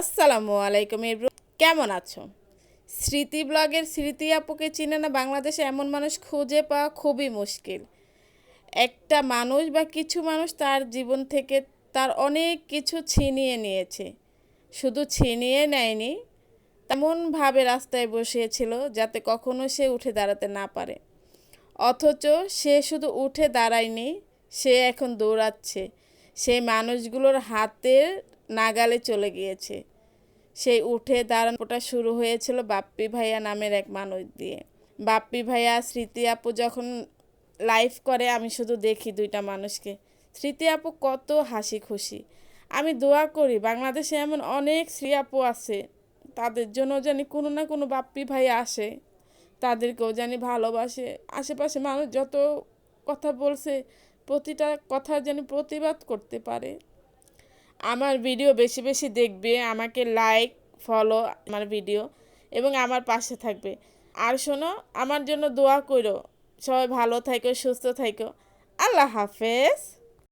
আসসালামু আলাইকুম এব্রু কেমন আছো? স্মৃতি ব্লগের স্মৃতি আপুকে চিনে না বাংলাদেশে এমন মানুষ খুঁজে পাওয়া খুবই মুশকিল। একটা মানুষ বা কিছু মানুষ তার জীবন থেকে তার অনেক কিছু ছিনিয়ে নিয়েছে। শুধু ছিনিয়ে নেয়নি তেমনভাবে রাস্তায় বসিয়েছিল যাতে কখনো সে উঠে দাঁড়াতে না পারে। অথচ সে শুধু উঠে দাঁড়ায়নি, সে এখন দৌড়াচ্ছে। সেই মানুষগুলোর হাতের নাগালে চলে গিয়েছে। সেই উঠে দাঁড়ানোটা শুরু হয়েছিল বাপ্পি ভাইয়া নামের এক মানুষ দিয়ে। বাপ্পি ভাইয়া, স্মৃতি আপু যখন লাইভ করে, আমি শুধু দেখি দুইটা মানুষকে। স্মৃতি আপু কত হাসি খুশি। আমি দোয়া করি, বাংলাদেশে এমন অনেক শ্রী আপু আছে, তাদের জন্য জানি কোনো না কোনো বাপ্পি ভাই আসে, তাদেরকেও জানি ভালোবাসে। আশেপাশে মানুষ যত কথা বলছে প্রতিটা কথার যেন প্রতিবাদ করতে পারে। আমার ভিডিও বেশি বেশি দেখবে, আমাকে লাইক ফলো আমার ভিডিও এবং আমার পাশে থাকবে। আর শোনো, আমার জন্য দোয়া করো। সবাই ভালো থাকো, সুস্থ থাকো। আল্লাহ হাফেজ।